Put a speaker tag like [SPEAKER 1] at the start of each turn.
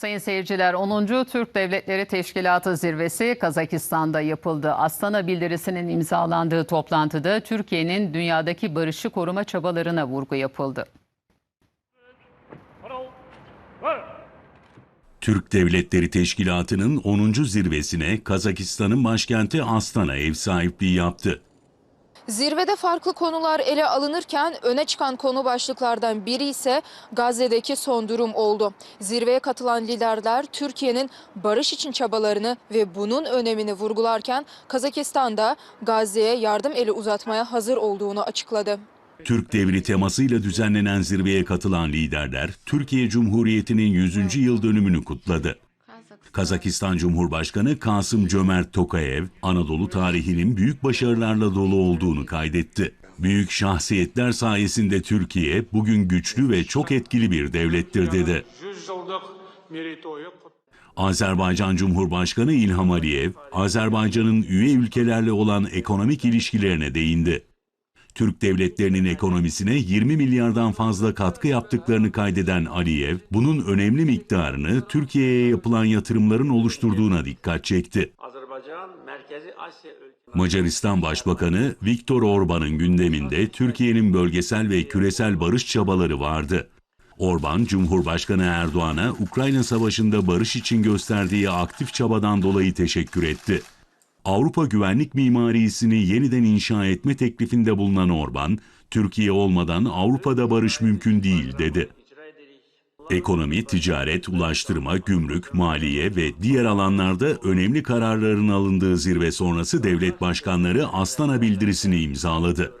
[SPEAKER 1] Sayın seyirciler 10. Türk Devletleri Teşkilatı zirvesi Kazakistan'da yapıldı. Astana bildirisinin imzalandığı toplantıda Türkiye'nin dünyadaki barışı koruma çabalarına vurgu yapıldı.
[SPEAKER 2] Türk Devletleri Teşkilatı'nın 10. zirvesine Kazakistan'ın başkenti Astana ev sahipliği yaptı.
[SPEAKER 3] Zirvede farklı konular ele alınırken öne çıkan konu başlıklardan biri ise Gazze'deki son durum oldu. Zirveye katılan liderler Türkiye'nin barış için çabalarını ve bunun önemini vurgularken Kazakistan'da Gazze'ye yardım eli uzatmaya hazır olduğunu açıkladı.
[SPEAKER 2] Türk devri temasıyla düzenlenen zirveye katılan liderler, Türkiye Cumhuriyeti'nin 100. yıl dönümünü kutladı. Kazakistan Cumhurbaşkanı Kasım Cömert Tokayev, Anadolu tarihinin büyük başarılarla dolu olduğunu kaydetti. Büyük şahsiyetler sayesinde Türkiye bugün güçlü ve çok etkili bir devlettir dedi. Azerbaycan Cumhurbaşkanı İlham Aliyev, Azerbaycan'ın üye ülkelerle olan ekonomik ilişkilerine değindi. Türk devletlerinin ekonomisine 20 milyardan fazla katkı yaptıklarını kaydeden Aliyev, bunun önemli miktarını Türkiye'ye yapılan yatırımların oluşturduğuna dikkat çekti. Macaristan Başbakanı Viktor Orban'ın gündeminde Türkiye'nin bölgesel ve küresel barış çabaları vardı. Orban, Cumhurbaşkanı Erdoğan'a Ukrayna Savaşı'nda barış için gösterdiği aktif çabadan dolayı teşekkür etti. Avrupa güvenlik mimarisini yeniden inşa etme teklifinde bulunan Orban, Türkiye olmadan Avrupa'da barış mümkün değil dedi. Ekonomi, ticaret, ulaştırma, gümrük, maliye ve diğer alanlarda önemli kararların alındığı zirve sonrası devlet başkanları Astana bildirisini imzaladı.